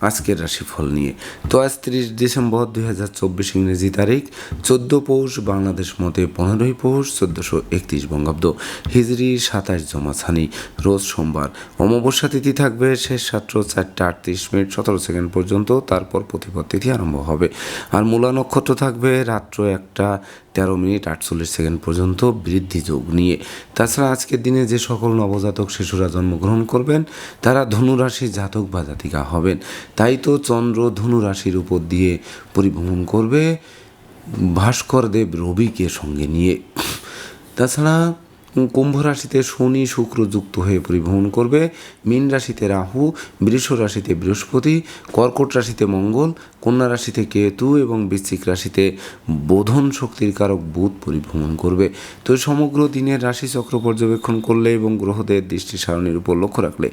আজকের রাশিফল নিয়ে। তো আজ তিরিশ ডিসেম্বর দুই হাজার চব্বিশ ইংরেজি তারিখ, চোদ্দ পৌষ বাংলাদেশ মতে পনেরোই পৌষ চোদ্দোশো একত্রিশ বঙ্গাব্দ। হিজড়ি সাতাশ জমাছানি, রোজ সোমবার। অমাবস্যা তিথি থাকবে, শেষ রাত্র চারটে আটত্রিশ মিনিট সতেরো সেকেন্ড পর্যন্ত, তারপর প্রতিপদ তিথি আরম্ভ হবে। আর মূলা নক্ষত্র থাকবে, রাত্র একটা তেরো মিনিট আটচল্লিশ সেকেন্ড পর্যন্ত বৃদ্ধি যোগ নিয়ে। তাছাড়া আজকের দিনে যে সকল নবজাতক শিশুরা জন্মগ্রহণ করবেন, তারা ধনুরাশি জাতক বা জাতিকা হবেন। তাই তো চন্দ্র ধনু রাশির উপর দিয়ে পরিভ্রমণ করবে। ভাস্কর দেব রবিকে সঙ্গে নিয়ে। তাছাড়া কুম্ভ রাশিতে শনি শুক্র যুক্ত হয়ে পরিভ্রমণ করবে। মীন রাশিতে রাহু, বৃষ রাশিতে বৃহস্পতি, কর্কট রাশিতে মঙ্গল কন্যা রাশিতে কেতু এবং বৃশ্চিক রাশিতে বোধন শক্তির কারক বুধ পরিভ্রমণ করবে। তো সমগ্র দিনের রাশিচক্র পর্যবেক্ষণ করলে এবং গ্রহদের দৃষ্টি সারণীর উপর লক্ষ্য রাখলে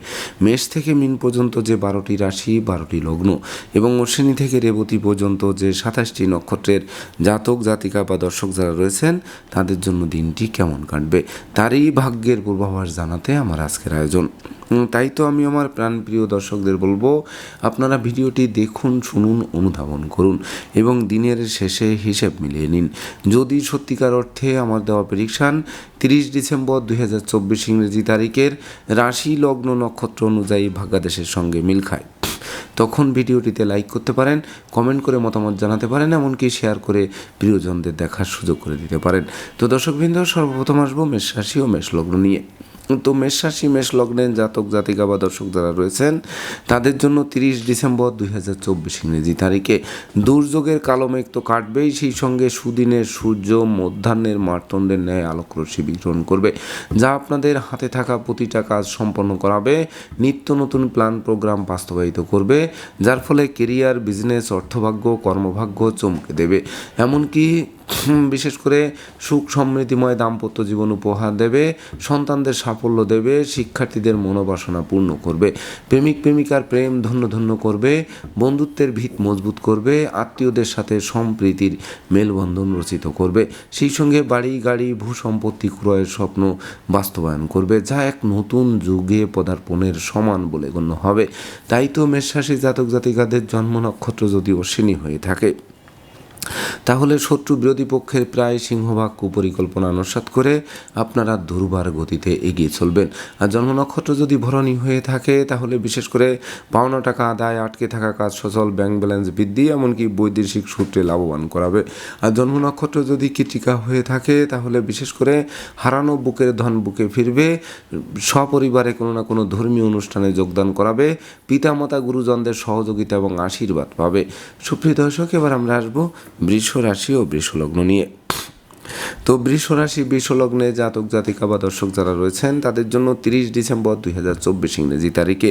মেষ থেকে মিন পর্যন্ত যে বারোটি রাশি, বারোটি লগ্ন এবং অশ্বিনী থেকে রেবতী পর্যন্ত যে সাতাশটি নক্ষত্রের জাতক, জাতিকা বা দর্শক যারা রয়েছেন, তাদের জন্য দিনটি কেমন কাটবে, তারই ভাগ্যের পূর্বাভাস জানাতে আমার আজকের আয়োজন। তাই তো আমি আমার প্রাণপ্রিয় দর্শকদের বলব, আপনারা ভিডিওটি দেখুন, শুনুন অনুধাবন করুন এবং দিনের শেষে হিসেব মিলিয়ে নিন। যদি সত্যিকার অর্থে আমার দেওয়া প্রেডিকশান তিরিশ ডিসেম্বর দুই হাজার চব্বিশ ইংরেজি তারিখের রাশি লগ্ন নক্ষত্র অনুযায়ী ভাগ্যাদেশের সঙ্গে মিল খায়। তখন ভিডিওটিতে লাইক করতে পারেন কমেন্ট করে মতামত জানাতে পারেন, এমনকি শেয়ার করে প্রিয়জনদের দেখার সুযোগ করে দিতে পারেন। তো দর্শকবৃন্দ, সর্বপ্রথম আসব মেষ রাশি ও মেষ লগ্ন নিয়ে। তো মেষ রাশি মেষ লগ্নের জাতক, জাতিকা বা দর্শক যারা রয়েছেন, তাদের জন্য তিরিশ ডিসেম্বর দুই হাজার চব্বিশ ইংরেজি তারিখে দুর্যোগের কালো মেঘ তো কাটবেই, সেই সঙ্গে সুদিনের সূর্য, মধ্যাহ্নের মার্তণ্ডের ন্যায় আলোকরশ্মি বিতরণ করবে, যা আপনাদের হাতে থাকা প্রতিটা কাজ সম্পন্ন করাবে, নিত্য নতুন প্ল্যান প্রোগ্রাম বাস্তবায়িত করবে, যার ফলে কেরিয়ার, বিজনেস, অর্থভাগ্য, কর্মভাগ্য চমকে দেবে। এমনকি বিশেষ করে সুখ সমৃদ্ধিময় দাম্পত্য জীবন উপহার দেবে, সন্তানদের সাফল্য দেবে, শিক্ষার্থীদের মনোবাসনা পূর্ণ করবে, প্রেমিক প্রেমিকার প্রেম ধন্য ধন্য করবে, বন্ধুত্বের ভিত মজবুত করবে, আত্মীয়দের সাথে সম্প্রীতির মেলবন্ধন রচিত করবে, সেই সঙ্গে বাড়ি, গাড়ি, ভূ সম্পত্তি ক্রয়ের স্বপ্ন বাস্তবায়ন করবে, যা এক নতুন যুগে পদার্পণের সমান বলে গণ্য হবে। তাই তো মেষরাশি জাতক জাতিকাদের জন্ম নক্ষত্র যদি অশ্বিনী হয়ে থাকে। তাহলে শত্রু বিরোধী পক্ষের প্রায় সিংহভাগ কুপরিকল্পনা নস্বাত করে আপনারা দুর্বার গতিতে এগিয়ে চলবেন। আর জন্ম নক্ষত্র যদি ভরণী হয়ে থাকে, তাহলে বিশেষ করে পাওনা টাকা আদায়, আটকে থাকা কাজ সচল, ব্যাংক ব্যালেন্স বৃদ্ধি, এমনকি বৈদেশিক সূত্রে লাভবান করাবে। আর জন্ম নক্ষত্র যদি কৃতিকা হয়ে থাকে, তাহলে বিশেষ করে হারানো বুকের ধন বুকে ফিরবে, সপরিবারে কোনো না কোনো ধর্মীয় অনুষ্ঠানে যোগদান করাবে, পিতামাতা গুরুজনদের সহযোগিতা এবং আশীর্বাদ পাবে। সুপ্রিয় দর্শক, এবার আমরা আসব বৃষ রাশি ও বৃষলগ্ন নিয়ে। তো বৃষ রাশি বৃষ লগ্নে জাতক, জাতিকা বা দর্শক যারা রয়েছেন, তাদের জন্য তিরিশ ডিসেম্বর দুই হাজার চব্বিশ ইংরেজি তারিখে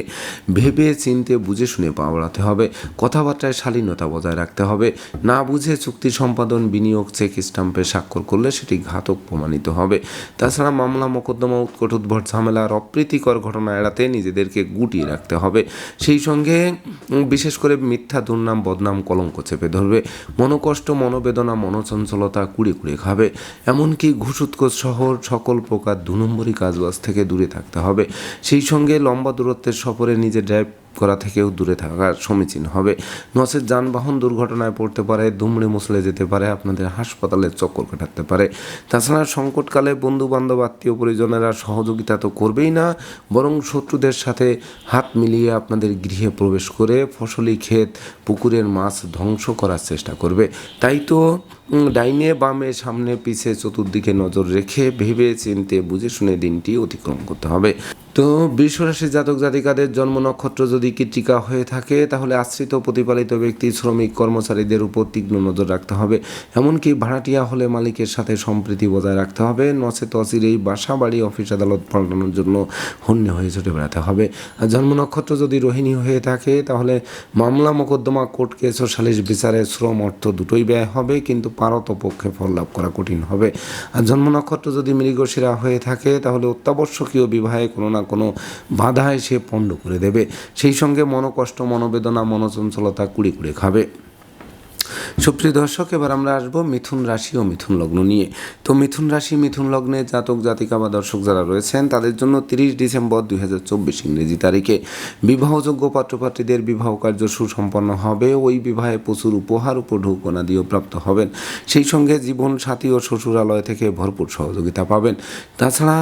ভেবে, চিনতে, বুঝে, শুনে পা বাড়াতে হবে। কথাবার্তায় শালীনতা বজায় রাখতে হবে। না বুঝে চুক্তি সম্পাদন, বিনিয়োগ, চেক স্টাম্পে স্বাক্ষর করলে সেটি ঘাতক প্রমাণিত হবে। তাছাড়া মামলা, মোকদ্দমা, উৎকট উদ্ভট ঝামেলার অপ্রীতিকর ঘটনা এড়াতে নিজেদেরকে গুটিয়ে রাখতে হবে। সেই সঙ্গে বিশেষ করে মিথ্যা, দুর্নাম, বদনাম, কলঙ্ক চেপে ধরবে। মনোকষ্ট, মনোবেদনা, মনোচঞ্চলতা কুড়ে কুড়ে খাবে। এমনকি ঘুষুৎকোচ শহর সকল প্রকার দু নম্বরই কাজবাজ থেকে দূরে থাকতে হবে। সেই সঙ্গে লম্বা দূরত্বের সফরে নিজের ড্রাইভ করা থেকেও দূরে থাকা সমীচীন হবে। নচেত যানবাহন দুর্ঘটনায় পড়তে পারে, দুমড়ে মুসলে যেতে পারে, আপনাদের হাসপাতালে চক্কর কাটাতে পারে। তাছাড়া সংকটকালে বন্ধু বান্ধব আত্মীয় পরিজনেরা সহযোগিতা তো করবেই না, বরং শত্রুদের সাথে হাত মিলিয়ে আপনাদের গৃহে প্রবেশ করে ফসলি ক্ষেত, পুকুরের মাছ ধ্বংস করার চেষ্টা করবে। তাই তো ডাইনে বামে সামনে পিছে চতুর্দিকে নজর রেখে ভেবে চিনতে বুঝে শুনে দিনটি অতিক্রম করতে হবে। তো বৃষরাশি জাতক জাতিকাদের জন্ম নক্ষত্র যদি কৃতিকা হয়ে থাকে, তাহলে আশ্রিত প্রতিপালিত ব্যক্তি, শ্রমিক, কর্মচারীদের উপর তীক্ষ্ণ নজর রাখতে হবে। এমনকি ভাড়াটিয়া হলে মালিকের সাথে সম্প্রীতি বজায় রাখতে হবে। নচেত অচিরেই বাসা, বাড়ি, অফিস, আদালত পাল্টানোর জন্য হন্যে হয়ে ছুটে বেড়াতে হবে। আর জন্ম নক্ষত্র যদি রোহিণী হয়ে থাকে, তাহলে মামলা, মোকদ্দমা, কোর্ট কেস ও সালিশ বিচারে শ্রম, অর্থ দুটোই ব্যয় হবে, কিন্তু পারত পক্ষে ফল লাভ করা কঠিন হবে। আর জন্ম নক্ষত্র যদি মৃগশিরা হয়ে থাকে, তাহলে অত্যাবশ্যকীয় বিবাহে কোনো না কোনো বাধা সে পণ্ড করে দেবে। সেই সঙ্গে মনোকষ্ট, মনোবেদনা, মনোচঞ্চলতা কুড়ে কুড়ে খাবে। সুপ্রিয় দর্শক, এবার আমরা আসব মিথুন রাশি ও মিথুন লগ্ন নিয়ে। তো মিথুন রাশি, মিথুন লগ্নে জাতক, জাতিকা বা দর্শক যারা রয়েছেন, তাদের জন্য তিরিশ ডিসেম্বর দুই হাজার চব্বিশ ইংরেজি তারিখে বিবাহযোগ্য পাত্রপাত্রীদের বিবাহ কার্য সুসম্পন্ন হবে। ওই বিবাহে প্রচুর উপহার, উপঢৌকনা দিয়েও প্রাপ্ত হবেন। সেই সঙ্গে জীবন সাথী ও শ্বশুরালয় থেকে ভরপুর সহযোগিতা পাবেন। তাছাড়া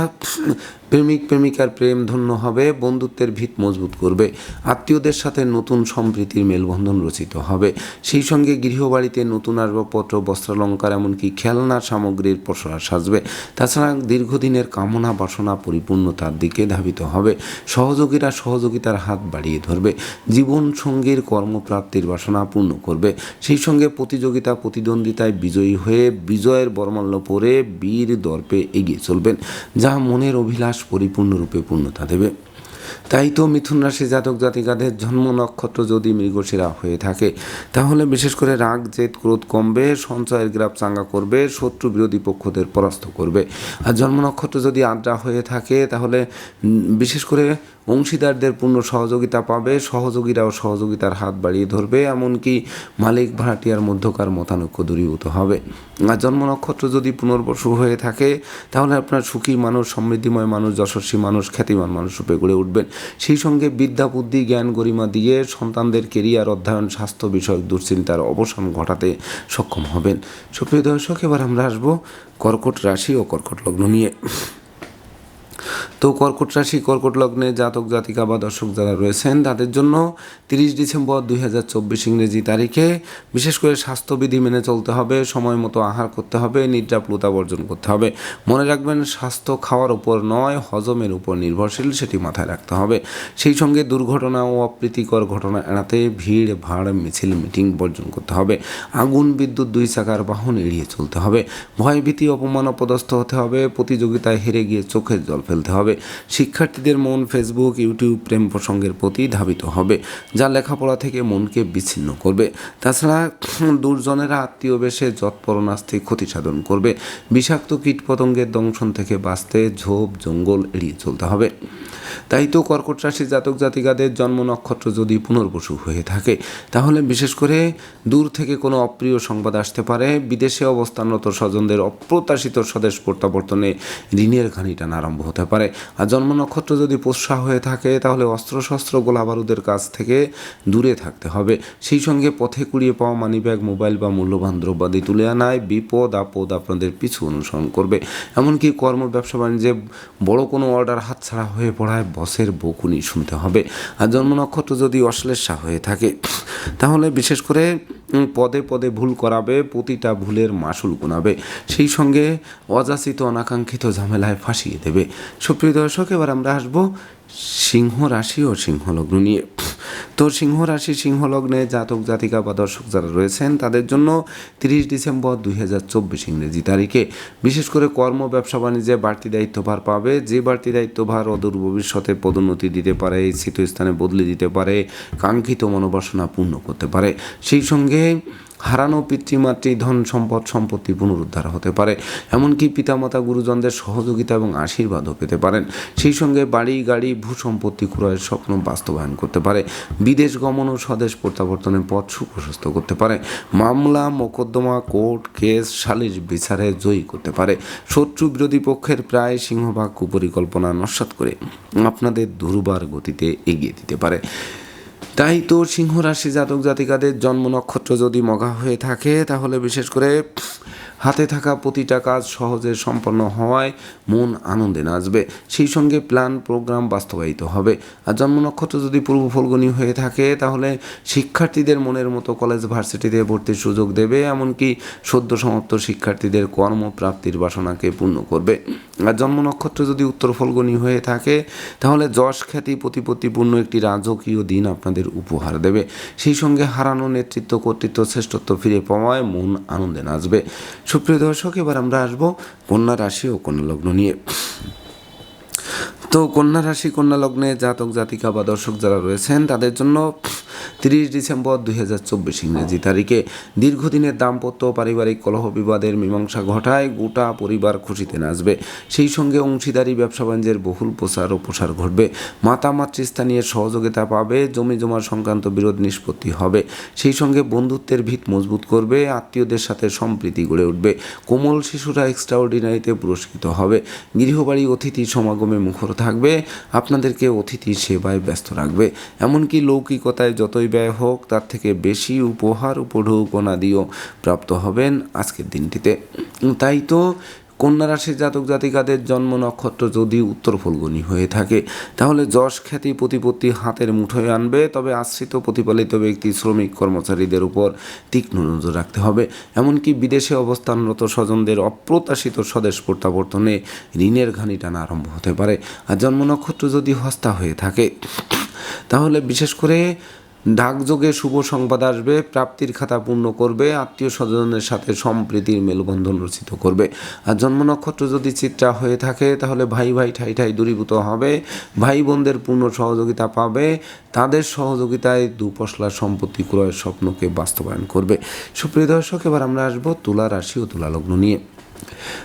প্রেমিক প্রেমিকার প্রেম ধন্য হবে, বন্ধুত্বের ভিত মজবুত করবে, আত্মীয়দের সাথে নতুন সম্প্রীতির মেলবন্ধন রচিত হবে। সেই সঙ্গে গৃহবাড়িতে নতুন আসবাবপত্র, বস্ত্রালঙ্কার, এমনকি খেলনা সামগ্রীর প্রসার সাজবে। তাছাড়া দীর্ঘদিনের কামনা বাসনা পরিপূর্ণতার দিকে ধাবিত হবে। সহযোগীরা সহযোগিতার হাত বাড়িয়ে ধরবে। জীবন সঙ্গীর কর্মপ্রাপ্তির বাসনা পূর্ণ করবে। সেই সঙ্গে প্রতিযোগিতা, প্রতিদ্বন্দ্বিতায় বিজয়ী হয়ে বিজয়ের বর্মাল্য পরে বীর দর্পে এগিয়ে চলবেন, যা মনের অভিলাষ পরিপূর্ণরূপে পূর্ণতা দেবে। তাই তো মিথুন রাশি জাতক জাতিকাদের জন্ম নক্ষত্র যদি মৃগশিরা হয়ে থাকে, তাহলে বিশেষ করে রাগ, জেদ, ক্রোধ কমবে, সঞ্চয়ের গ্রাফ চাঙ্গা করবে, শত্রু বিরোধী পক্ষদের পরাস্ত করবে। আর জন্ম নক্ষত্র যদি আদ্রা হয়ে থাকে, তাহলে বিশেষ করে অংশীদারদের পূর্ণ সহযোগিতা পাবে, সহযোগীরাও সহযোগিতার হাত বাড়িয়ে ধরবে, এমনকি মালিক ভাড়াটিয়ার মধ্যকার মতানৈক্য দূরীভূত হবে। আর জন্ম নক্ষত্র যদি পুনর্বসু হয়ে থাকে, তাহলে আপনার সুখী মানুষ, সমৃদ্ধিময় মানুষ, যশস্বী মানুষ, খ্যাতিমান মানুষ রূপে গড়ে উঠবেন। সেই সঙ্গে বিদ্যা, বুদ্ধি, জ্ঞান, গরিমা দিয়ে সন্তানদের কেরিয়ার, অধ্যয়ন, স্বাস্থ্য বিষয়ক দুশ্চিন্তার অবসান ঘটাতে সক্ষম হবেন। সুপ্রিয় দর্শক, এবার আমরা আসব কর্কট রাশি ও কর্কট লগ্ন নিয়ে। তো কর্কট রাশি, কর্কট লগ্নে জাতক, জাতিকা বা দর্শক যারা রয়েছেন, তাদের জন্য তিরিশ ডিসেম্বর দুই হাজার চব্বিশ ইংরেজি তারিখে বিশেষ করে স্বাস্থ্যবিধি মেনে চলতে হবে, সময় মতো আহার করতে হবে, নিদ্রা প্লুতা বর্জন করতে হবে। মনে রাখবেন, স্বাস্থ্য খাওয়ার উপর নয়, হজমের উপর নির্ভরশীল, সেটি মাথায় রাখতে হবে। সেই সঙ্গে দুর্ঘটনা ও অপ্রীতিকর ঘটনা এড়াতে ভিড়, ভাড়, মিছিল, মিটিং বর্জন করতে হবে। আগুন, বিদ্যুৎ, দুই চাকার বাহন এড়িয়ে চলতে হবে। ভয়ভীতি, অপমান, অপদস্থ হতে হবে। প্রতিযোগিতায় হেরে গিয়ে চোখের জল ফেলতে হবে। শিক্ষার্থীদের মন ফেসবুক ইউটিউব প্রেম প্রসঙ্গের প্রতি ধাবিত হবে, যা লেখাপড়া থেকে মনকে বিচ্ছিন্ন করবে। তাছাড়া দুর্জনেরা আত্মীয় বেশে যৎপরণাস্তি ক্ষতি সাধন করবে। বিষাক্ত কীটপতঙ্গের দংশন থেকে বাঁচতে ঝোপ, জঙ্গল এড়িয়ে চলতে হবে। তাই তো কর্কট রাশি জাতক জাতিকাদের জন্ম নক্ষত্র যদি পুনর্বসু হয়ে থাকে, তাহলে বিশেষ করে দূর থেকে কোনো অপ্রিয় সংবাদ আসতে পারে। বিদেশে অবস্থানরত স্বজনদের অপ্রত্যাশিত স্বদেশ প্রত্যাবর্তনে ঋণের ঘানি টানা আরম্ভ হতে পারে। আর জন্ম নক্ষত্র যদি পোষা হয়ে থাকে, তাহলে অস্ত্রশস্ত্র গোলা বারুদের কাছ থেকে দূরে থাকতে হবে। সেই সঙ্গে পথে কুড়িয়ে পাওয়া মানিব্যাগ, মোবাইল বা মূল্যবান দ্রব্যাদি তুলে আনায় বিপদ আপদ আপনাদের পিছু অনুসরণ করবে। এমনকি কর্ম ব্যবসা বাণিজ্যে বড় কোনো অর্ডার হাতছাড়া হয়ে পড়ায় বসের বকুনি শুনতে হবে। আর জন্ম নক্ষত্র যদি অশ্লেষা হয়ে থাকে, তাহলে বিশেষ করে পদে পদে ভুল করাবে, প্রতিটা ভুলের মাসুল গুণাবে সেই সঙ্গে অযাচিত অনাকাঙ্ক্ষিত ঝামেলায় ফাঁসিয়ে দেবে। সুপ্রিয় দর্শক, এবার আমরা আসব সিংহ রাশি ও সিংহ লগ্ন নিয়ে। তো সিংহ রাশি, সিংহ লগ্নে জাতক, জাতিকা বা দর্শক যারা রয়েছেন, তাদের জন্য তিরিশ ডিসেম্বর দুই হাজার চব্বিশ ইংরেজি তারিখে। বিশেষ করে কর্ম, ব্যবসা, বাণিজ্যে বাড়তি দায়িত্বভার পাবে। যে বাড়তি দায়িত্বভার অদূর ভবিষ্যতে পদোন্নতি দিতে পারে স্থিত স্থানে বদলে দিতে পারে, কাঙ্ক্ষিত মনোবাসনা পূর্ণ করতে পারে। সেই সঙ্গে হারানো পিতৃমাতৃ ধন সম্পদ সম্পত্তি পুনরুদ্ধার হতে পারে। এমনকি পিতামাতা গুরুজনদের সহযোগিতা এবং আশীর্বাদও পেতে পারেন। সেই সঙ্গে বাড়ি, গাড়ি ভূ সম্পত্তি ক্রয়ের স্বপ্ন বাস্তবায়ন করতে পারে। বিদেশ গমন ও স্বদেশ প্রত্যাবর্তনের পথ সুপ্রশস্ত করতে পারে। মামলা, মোকদ্দমা, কোর্ট কেস, সালিশ বিচারে জয়ী করতে পারে। শত্রু বিরোধী পক্ষের প্রায় সিংহভাগ কুপরিকল্পনা নস্বাত করে আপনাদের দুর্বার গতিতে এগিয়ে দিতে পারে। তাই তো সিংহ রাশি জাতক জাতিকাদের জন্ম নক্ষত্র যদি মগা হয়ে থাকে, তাহলে বিশেষ করে হাতে থাকা প্রতিটা কাজ সহজে সম্পন্ন হওয়ায় মন আনন্দে নাচবে। সেই সঙ্গে প্ল্যান প্রোগ্রাম বাস্তবায়িত হবে। আর জন্ম নক্ষত্র যদি পূর্ব ফলগুনি হয়ে থাকে, তাহলে শিক্ষার্থীদের মনের মতো কলেজ ভার্সিটিতে ভর্তির সুযোগ দেবে, এমনকি সদ্য সমাপ্ত শিক্ষার্থীদের কর্মপ্রাপ্তির বাসনাকে পূর্ণ করবে। আর জন্ম নক্ষত্র যদি উত্তর ফলগুনি হয়ে থাকে, তাহলে যশ খ্যাতি, প্রতিপত্তিপূর্ণ একটি রাজকীয় দিন আপনাদের উপহার দেবে। সেই সঙ্গে হারানো নেতৃত্ব, কর্তৃত্ব, শ্রেষ্ঠত্ব ফিরে পাওয়ায় মন আনন্দে নাচবে। সুপ্রিয় দর্শক, এবার আমরা আসব কন্যা রাশি ও কন্যা লগ্ন নিয়ে। তো কন্যা রাশি, কন্যা লগ্নে জাতক, জাতিকা বা দর্শক যারা রয়েছেন, তাদের জন্য তিরিশ ডিসেম্বর দুই হাজার চব্বিশ ইংরেজি তারিখে দীর্ঘদিনের দাম্পত্য পারিবারিক কলহ বিবাদের মীমাংসা ঘটায় গোটা পরিবার খুশিতে নাচবে। সেই সঙ্গে অংশীদারি, ব্যবসা বাণিজ্যের বহুল প্রসার ও প্রসার ঘটবে। মাতা, মাতৃস্থানীয় সহযোগিতা পাবে, জমি জমা সংক্রান্ত বিরোধ নিষ্পত্তি হবে। সেই সঙ্গে বন্ধুত্বের ভিত মজবুত করবে, আত্মীয়দের সাথে সম্প্রীতি গড়ে উঠবে। কোমল শিশুরা এক্সট্রাঅর্ডিনারিতে পুরস্কৃত হবে। গৃহবাড়ি অতিথি সমাগমে মুখর থাকবে। আপনাদেরকে অতিথি সেবায় ব্যস্ত রাখবে। এমনকি লৌকিকতায় যতই ব্যয় হোক, তার থেকে বেশি উপহার উপঢৌকনা দিয়েও প্রাপ্ত হবেন আজকের দিনটিতে। তাই তো কন্যা রাশির জাতক জাতিকাদের জন্ম নক্ষত্র যদি উত্তর ফলগুনি হয়ে থাকে, তাহলে যশ খ্যাতি প্রতিপত্তি হাতের মুঠোয় আনবে, তবে আশ্রিত প্রতিপালিত ব্যক্তি শ্রমিক কর্মচারীদের উপর তীক্ষ্ণ নজর রাখতে হবে। এমনকি বিদেশে অবস্থানরত স্বজনদের অপ্রত্যাশিত স্বদেশ প্রত্যাবর্তনে ঋণের ঘানি টানা আরম্ভ হতে পারে। আর জন্ম নক্ষত্র যদি হস্তা হয়ে থাকে, তাহলে বিশেষ করে ডাকযোগে শুভ সংবাদ আসবে, প্রাপ্তির খাতা পূর্ণ করবে, আত্মীয় স্বজনের সাথে সম্প্রীতির মেলবন্ধন রচিত করবে। আর জন্ম নক্ষত্র যদি চিত্রা হয়ে থাকে, তাহলে ভাই ভাই ঠাই ঠাই দূরীভূত হবে, ভাই বোনদের পূর্ণ সহযোগিতা পাবে, তাদের সহযোগিতায় দুপশলা সম্পত্তি ক্রয়ের স্বপ্নকে বাস্তবায়ন করবে। সুপ্রিয় দর্শক, এবার আমরা আসব তুলা রাশি ও তুলা লগ্ন নিয়ে।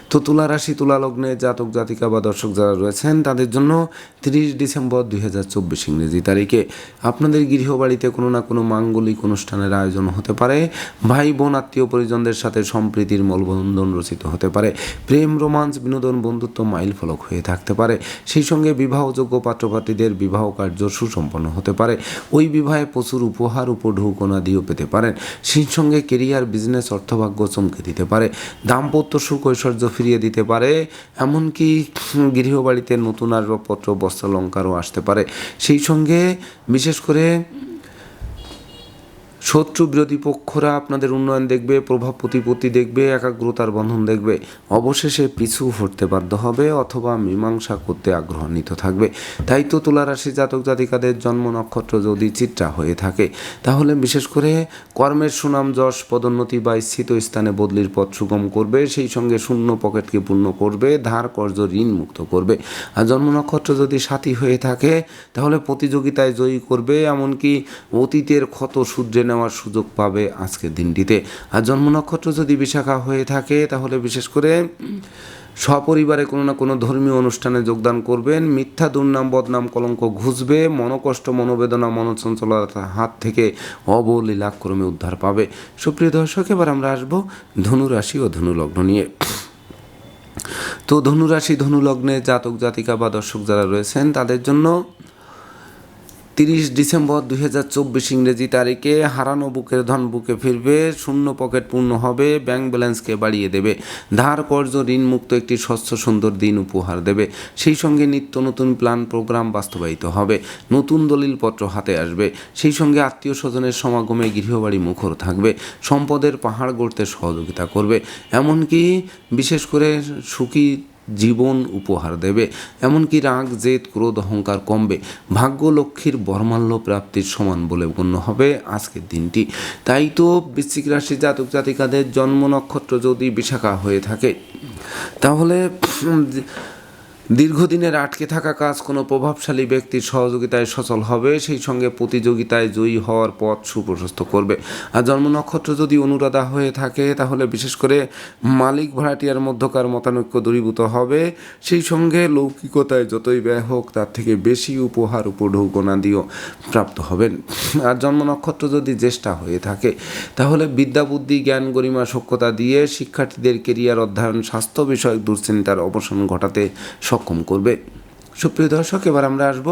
তো তুলা রাশি, তুলা লগ্নে জাতক, জাতিকা বা দর্শক যারা রয়েছেন, তাদের জন্য তিরিশ ডিসেম্বর দুই হাজার চব্বিশ ইংরেজি তারিখে আপনাদের গৃহবাড়িতে কোনো না কোনো মাঙ্গলিক অনুষ্ঠানের আয়োজন হতে পারে। ভাই, বোন, আত্মীয় পরিজনদের সাথে সম্প্রীতির মলবন্ধন রচিত হতে পারে। প্রেম রোমাঞ্চ বিনোদন, বন্ধুত্ব মাইল ফলক হয়ে থাকতে পারে। সেই সঙ্গে বিবাহযোগ্য পাত্রপাত্রীদের বিবাহ কার্য সুসম্পন্ন হতে পারে। ওই বিবাহে প্রচুর উপহার, উপঢৌকনা দিয়েও পেতে পারেন। সেই সঙ্গে কেরিয়ার, বিজনেস, অর্থভাগ্য চমকে দিতে পারে। দাম্পত্য সুখ ঐশ্বর্য ফিরিয়ে দিতে পারে, এমনকি গৃহবাড়িতে নতুন আসবাবপত্র, বস্ত্রালঙ্কারও আসতে পারে। সেই সঙ্গে বিশেষ করে শত্রু বিরোধী পক্ষরা আপনাদের উন্নয়ন দেখবে, প্রভাব প্রতিপত্তি দেখবে, একাগ্রতার বন্ধন দেখবে। অবশেষে পিছু হটতে বাধ্য হবে অথবা মীমাংসা করতে আগ্রহান্বিত থাকবে। তাই তো তুলা রাশি জাতক জাতিকাদের জন্ম নক্ষত্র যদি চিত্রা হয়ে থাকে, তাহলে বিশেষ করে কর্মের সুনাম, যশ, পদোন্নতি বা স্থিত স্থানে বদলির পথ সুগম করবে, সেই সঙ্গে শূন্য পকেটকে পূর্ণ করবে, ধার কর্য ঋণ মুক্ত করবে। আর জন্ম নক্ষত্র যদি সাথী হয়ে থাকে, তাহলে প্রতিযোগিতায় জয়ী করবে, এমনকি অতীতের ক্ষত সূর্যে নেওয়ার সুযোগ পাবে আজকের দিনটিতে। আর জন্ম নক্ষত্র যদি বিশাখা হয়ে থাকে, তাহলে বিশেষ করে সপরিবারে কোনো না কোনো ধর্মীয় অনুষ্ঠানে যোগদান করবেন। মিথ্যা, দুর্নাম, বদনাম, কলঙ্ক ঘুষবে, মনকষ্ট, মনোবেদনা, মনচঞ্চলতার হাত থেকে অবলীলাক্রমে উদ্ধার পাবে। সুপ্রিয় দর্শক, এবার আমরা আসব ধনুরাশি ও ধনুলগ্ন নিয়ে। তো ধনুরাশি, ধনুলগ্নে জাতক জাতিকা বা দর্শক যারা রয়েছেন, তাদের জন্য তিরিশ ডিসেম্বর দুই হাজার চব্বিশ ইংরেজি তারিখে হারানো বুকের ধন বুকে ফিরবে, শূন্য পকেট পূর্ণ হবে, ব্যাংক ব্যালেন্সকে বাড়িয়ে দেবে। ধার কর্য ঋণ মুক্ত একটি স্বচ্ছ, সুন্দর দিন উপহার দেবে। সেই সঙ্গে নিত্য নতুন প্ল্যান, প্রোগ্রাম বাস্তবায়িত হবে। নতুন দলিলপত্র হাতে আসবে। সেই সঙ্গে আত্মীয় স্বজনের সমাগমে গৃহবাড়ি মুখর থাকবে। সম্পদের পাহাড় গড়তে সহযোগিতা করবে। এমনকি বিশেষ করে সুখী জীবন উপহার দেবে। এমনকি রাগ, জেদ, ক্রোধ, অহংকার কমবে। ভাগ্য লক্ষ্মীর বর্মাল্য প্রাপ্তির সমান বলে গণ্য হবে আজকের দিনটি। তাই তো বৃশ্চিক রাশি জাতক জাতিকাদের জন্ম নক্ষত্র যদি বিশাখা হয়ে থাকে, তাহলে দীর্ঘদিনের আটকে থাকা কাজ কোনো প্রভাবশালী ব্যক্তির সহযোগিতায় সচল হবে, সেই সঙ্গে প্রতিযোগিতায় জয়ী হওয়ার পথ সুপ্রশস্ত করবে। আর জন্ম নক্ষত্র যদি অনুরাধা হয়ে থাকে, তাহলে বিশেষ করে মালিক ভাড়াটিয়ার মধ্যকার মতানৈক্য দূরীভূত হবে। সেই সঙ্গে লৌকিকতায় যতই ব্যয় হোক, তার থেকে বেশি উপহার উপঢৌকনা দিয়েও প্রাপ্ত হবেন। আর জন্ম নক্ষত্র যদি জ্যেষ্ঠা হয়ে থাকে, তাহলে বিদ্যা, বুদ্ধি, জ্ঞান, গরিমা সক্ষতা দিয়ে শিক্ষার্থীদের কেরিয়ার অধ্যয়ন, স্বাস্থ্য বিষয়ক দুশ্চিন্তার অবসান ঘটাতে সক্ষম করবে। সুপ্রিয় দর্শক, এবার আমরা আসব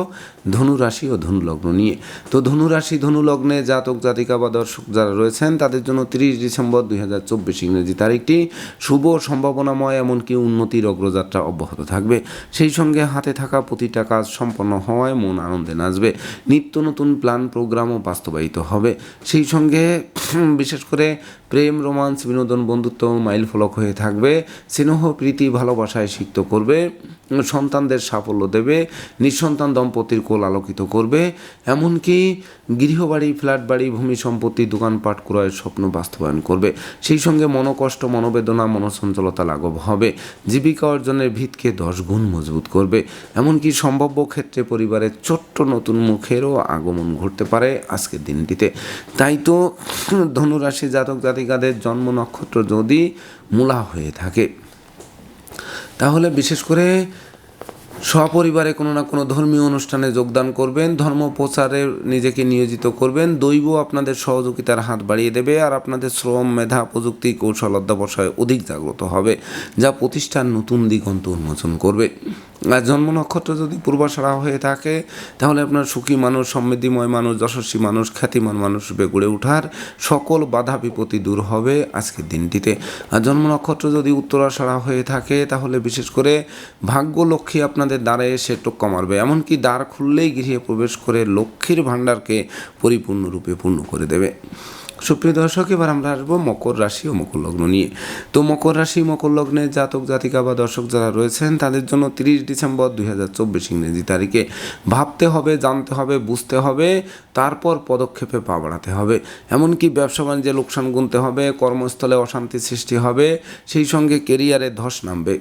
ধনু রাশি ও ধনু লগ্ন নিয়ে। তো ধনু রাশি ধনু লগ্নে জাতক, জাতিকা বা দর্শক যারা রয়েছেন, তাদের জন্য তিরিশ ডিসেম্বর দুই হাজার চব্বিশ ইংরেজি তারিখটি। শুভ সম্ভাবনাময়, এমনকি উন্নতির অগ্রযাত্রা অব্যাহত থাকবে। সেই সঙ্গে হাতে থাকা প্রতিটা কাজ সম্পন্ন হওয়ায় মন আনন্দে নাচবে। নিত্য নতুন প্ল্যান, প্রোগ্রামও বাস্তবায়িত হবে। সেই সঙ্গে বিশেষ করে প্রেম, রোমান্স, বিনোদন, বন্ধুত্ব মাইল ফলক হয়ে থাকবে। স্নেহ, প্রীতি, ভালোবাসায় সিক্ত করবে। সন্তানদের সাফল্য দেবে, নিঃসন্তান দম্পতির কোল আলোকিত করবে, এমনকি গৃহবাড়ি ফ্ল্যাট বাড়ি ভূমি সম্পত্তি, দোকানপাট ক্রয়ের স্বপ্ন বাস্তবায়ন করবে। সেই সঙ্গে মনোকষ্ট, মনোবেদনা, মনোসঞ্চলতা লাঘব হবে। জীবিকা অর্জনের ভিতকে দশ গুণ মজবুত করবে। এমনকি সম্ভাব্য ক্ষেত্রে পরিবারের ছোট্ট নতুন মুখেরও আগমন ঘটতে পারে আজকের দিনটিতে। তাই তো ধনুরাশি জাতক জাতিকাদের জন্ম নক্ষত্র যদি মূলা হয়ে থাকে, তাহলে বিশেষ করে সপরিবারে কোনো না কোনো ধর্মীয় অনুষ্ঠানে যোগদান করবেন, ধর্ম প্রচারে নিজেকে নিয়োজিত করবেন দৈব আপনাদের সহযোগিতার হাত বাড়িয়ে দেবে আর আপনাদের শ্রম, মেধা, প্রযুক্তি, কৌশল, অধ্যাবসায় অধিক জাগ্রত হবে, যা প্রতিষ্ঠান নতুন দিগন্ত উন্মোচন করবে। জন্ম নক্ষত্র যদি পূর্বাশারা হয়ে থাকে, তাহলে আপনার সুখী মানুষ, সমৃদ্ধিময় মানুষ, যশস্বী মানুষ, খ্যাতিমান মানুষ রূপে গড়ে ওঠার সকল বাধা বিপত্তি দূর হবে আজকের দিনটিতে। আর জন্ম নক্ষত্র যদি উত্তরাশারা হয়ে থাকে, তাহলে বিশেষ করে ভাগ্য লক্ষ্মী আপনাদের দ্বারে এসে টোক্কা মারবে। এমনকি দ্বার খুললেই গৃহে প্রবেশ করে লক্ষ্মীর ভাণ্ডারকে পরিপূর্ণরূপে পূর্ণ করে দেবে। সুপ্রিয় দর্শক, এবার আমরা আসব মকর রাশি ও মকর লগ্ন নিয়ে। তো মকর রাশি, মকর লগ্নের জাতক, জাতিকা বা দর্শক যারা রয়েছেন, তাদের জন্য তিরিশ ডিসেম্বর দুই হাজার চব্বিশ ইংরেজি তারিখে ভাবতে হবে, জানতে হবে, বুঝতে হবে, তারপর পদক্ষেপে পা বাড়াতে হবে। এমনকি ব্যবসা বাণিজ্যে লোকসান গুনতে হবে, কর্মস্থলে অশান্তি সৃষ্টি হবে, সেই সঙ্গে কেরিয়ারে ধস নামবে।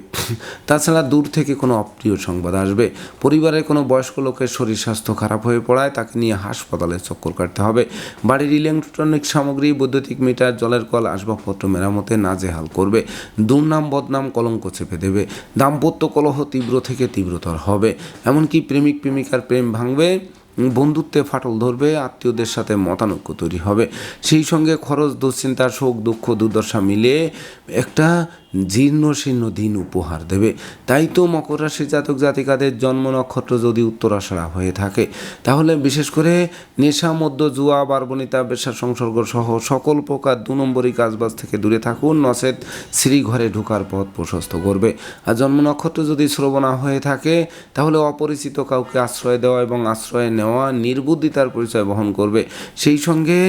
তাছাড়া দূর থেকে কোনো অপ্রিয় সংবাদ আসবে। পরিবারের কোনো বয়স্ক লোকের শরীর স্বাস্থ্য খারাপ হয়ে পড়ায় তাকে নিয়ে হাসপাতালে চক্কর কাটতে হবে। বাড়ির ইলেকট্রনিক সামগ্রী, বৈদ্যুতিক মিটার, জলের কল, আসবাবপত্র মেরামতে নাজেহাল করবে। দুর্নাম, বদনাম, কলঙ্ক চেপে দেবে। দাম্পত্য কলহ তীব্র থেকে তীব্রতর হবে। এমনকি প্রেমিক, প্রেমিকার প্রেম ভাঙবে, বন্ধুত্বে ফাটল ধরবে, আত্মীয়দের সাথে মতানৈক্য তৈরি হবে। সেই সঙ্গে খরচ, দুশ্চিন্তা, শোক, দুঃখ, দুর্দশা মিলিয়ে একটা জীর্ণ শীর্ণ দিন উপহার দেবে। তাই তো মকর রাশির জাতক জাতিকাদের জন্ম নক্ষত্র যদি উত্তরাশারা হয়ে থাকে, তাহলে বিশেষ করে নেশা মধ্য জুয়া, বারবনিতা, বেশা, সংসর্গ সহ সকল প্রকার দু নম্বরই কাজবাজ থেকে দূরে থাকুন। নচেত শ্রী ঘরে ঢোকার পথ প্রশস্ত করবে। আর জন্ম নক্ষত্র যদি শ্রবণা হয়ে থাকে, তাহলে অপরিচিত কাউকে আশ্রয় দেওয়া এবং আশ্রয় নেওয়া নির্বুদ্ধিতার পরিচয় বহন করবে। সেই সঙ্গে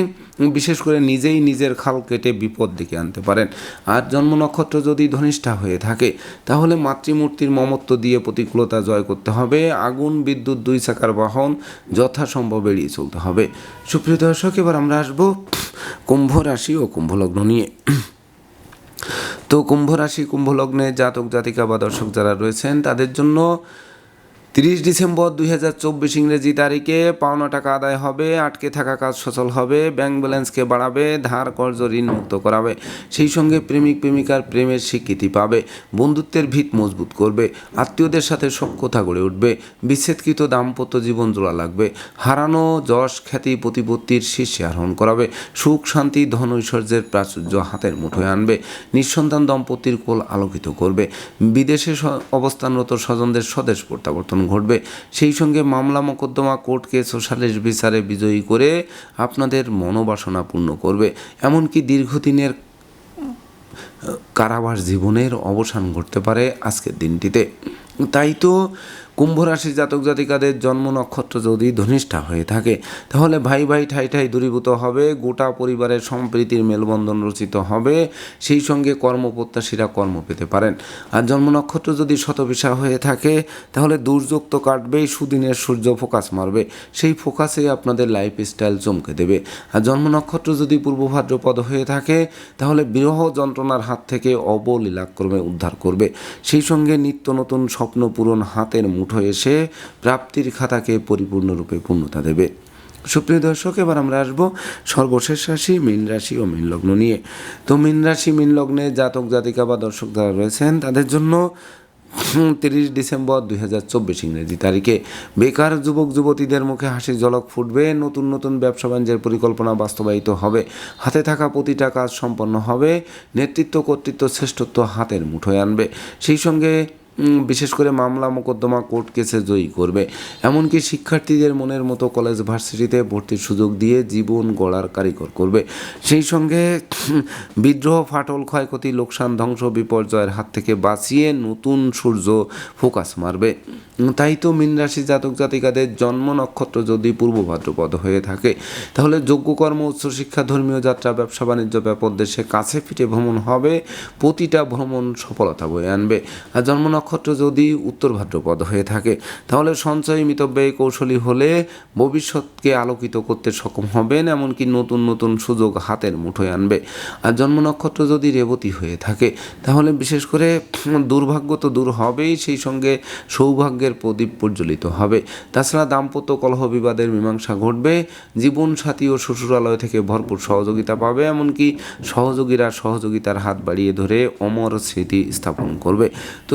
বিশেষ করে নিজেই নিজের খাল কেটে বিপদ ডেকে আনতে পারেন। আর জন্ম নক্ষত্র যদি ধনিষ্ঠা হয়ে থাকে, তাহলে মাতৃমূর্তির মমত্ব দিয়ে প্রতিকূলতা জয় করতে হবে। আগুন, বিদ্যুৎ, দুই চাকার বাহন যথাসম্ভব এড়িয়ে চলতে হবে। সুপ্রিয় দর্শক, এবার আমরা আসব কুম্ভ রাশি ও কুম্ভলগ্ন নিয়ে। তো কুম্ভ রাশি কুম্ভ লগ্নে জাতক জাতিকা বা দর্শক যারা রয়েছেন, তাদের জন্য তিরিশ ডিসেম্বর দুই হাজার চব্বিশ ইংরেজি তারিখে পাওনা টাকা আদায় হবে, আটকে থাকা কাজ সচল হবে, ব্যাংক ব্যালেন্সকে বাড়াবে, ধার কর্জ ঋণ মুক্ত করাবে, সেই সঙ্গে প্রেমিক প্রেমিকার প্রেমের স্বীকৃতি পাবে, বন্ধুত্বের ভিত মজবুত করবে, আত্মীয়দের সাথে সক্ষতা গড়ে উঠবে, বিচ্ছেদকৃত দাম্পত্য জীবন জোড়া লাগবে, হারানো যশ খ্যাতি প্রতিপত্তির শীর্ষে আরোহণ করাবে, সুখ, শান্তি, ধন ঐশ্বর্যের প্রাচুর্য হাতের মুঠোয় আনবে, নিঃসন্তান দম্পতির কোল আলোকিত করবে, বিদেশে অবস্থানরত স্বজনদের স্বদেশ প্রত্যাবর্তন ঘটবে। সেই সঙ্গে মামলা মোকদ্দমা কোর্টকে সোশ্যালিস্ট বিচারে বিজয়ী করে আপনাদের মনোবাসনা পূর্ণ করবে। এমনকি দীর্ঘদিনের কারাবাস জীবনের অবসান ঘটতে পারে আজকের দিনটিতে। তাই তো কুম্ভ রাশির জাতক জাতিকাদের জন্ম নক্ষত্র যদি ধনিষ্ঠা হয়ে থাকে, তাহলে ভাই ভাই ঠাই ঠাই দূরীভূত হবে, গোটা পরিবারের সম্প্রীতির মেলবন্ধন রচিত হবে, সেই সঙ্গে কর্মপ্রত্যাশীরা কর্ম পেতে পারেন। আর জন্ম নক্ষত্র যদি শতবিশা হয়ে থাকে, তাহলে দুর্যোগ তো কাটবেই, সুদিনের সূর্য ফোকাস মারবে, সেই ফোকাসে আপনাদের লাইফ স্টাইল চমকে দেবে। আর জন্ম নক্ষত্র যদি পূর্ব ভাদ্রপদ হয়ে থাকে, তাহলে বিরহ যন্ত্রণার হাত থেকে অবলীলাক্রমে উদ্ধার করবে। সেই সঙ্গে নিত্য নতুন স্বপ্ন পূরণ হাতের মুঠো এসে প্রাপ্তির খাতাকে পরিপূর্ণরূপে পূর্ণতা দেবে। সুপ্রিয় দর্শক, এবার আমরা আসব সর্বশেষ রাশি, মীন রাশি ও মীন লগ্ন নিয়ে। তো মীন রাশি, মীন লগ্নে জাতক, জাতিকা বা দর্শক যারা রয়েছেন, তাদের জন্য তিরিশ ডিসেম্বর দুই হাজার চব্বিশ ইংরেজি তারিখে। বেকার যুবক, যুবতীদের মুখে হাসির ঝলক ফুটবে, নতুন নতুন ব্যবসা বাণিজ্যের পরিকল্পনা বাস্তবায়িত হবে, হাতে থাকা প্রতিটা কাজ সম্পন্ন হবে, নেতৃত্ব, কর্তৃত্ব, শ্রেষ্ঠত্ব হাতের মুঠোয় আনবে। সেই সঙ্গে বিশেষ করে মামলা মোকদ্দমা কোর্ট কেসে জয়ী করবে। এমনকি শিক্ষার্থীদের মনের মতো কলেজ ভার্সিটিতে ভর্তির সুযোগ দিয়ে জীবন গড়ার কারিগর করবে। সেই সঙ্গে বিদ্রোহ, ফাটল, ক্ষয়ক্ষতি, লোকসান, ধ্বংস, বিপর্যয়ের হাত থেকে বাঁচিয়ে নতুন সূর্য ফোকাস মারবে। তাই তো মীন রাশি জাতক জাতিকাদের জন্ম নক্ষত্র যদি পূর্ব ভাদ্রপদ হয়ে থাকে, তাহলে যোগ্যকর্ম উচ্চশিক্ষা ধর্মীয় যাত্রা, ব্যবসা, বাণিজ্য, ব্যাপক দেশে কাছে পিঠে ভ্রমণ হবে। প্রতিটা ভ্রমণ সফলতা বয়ে আনবে। আর জন্ম নক্ষত্র নক্ষত্র যদি উত্তর ভাদ্রপদ হয়ে থাকে, তাহলে সঞ্চয় মিতব্যয় কৌশলী হলে ভবিষ্যৎকে আলোকিত করতে সক্ষম হবেন, এমনকি নতুন নতুন সুযোগ হাতের মুঠোয় আনবে। আর জন্ম নক্ষত্র যদি রেবতী হয়ে থাকে, তাহলে বিশেষ করে দুর্ভাগ্য তো দূর হবেই, সেই সঙ্গে সৌভাগ্যের প্রদীপ প্রজ্বলিত হবে। তাছাড়া দাম্পত্য কলহ বিবাদের মীমাংসা ঘটবে, জীবন সাথী ও শ্বশুরালয় থেকে ভরপুর সহযোগিতা পাবে, এমনকি সহযোগীরা সহযোগিতার হাত বাড়িয়ে ধরে অমর স্মৃতি স্থাপন করবে। তো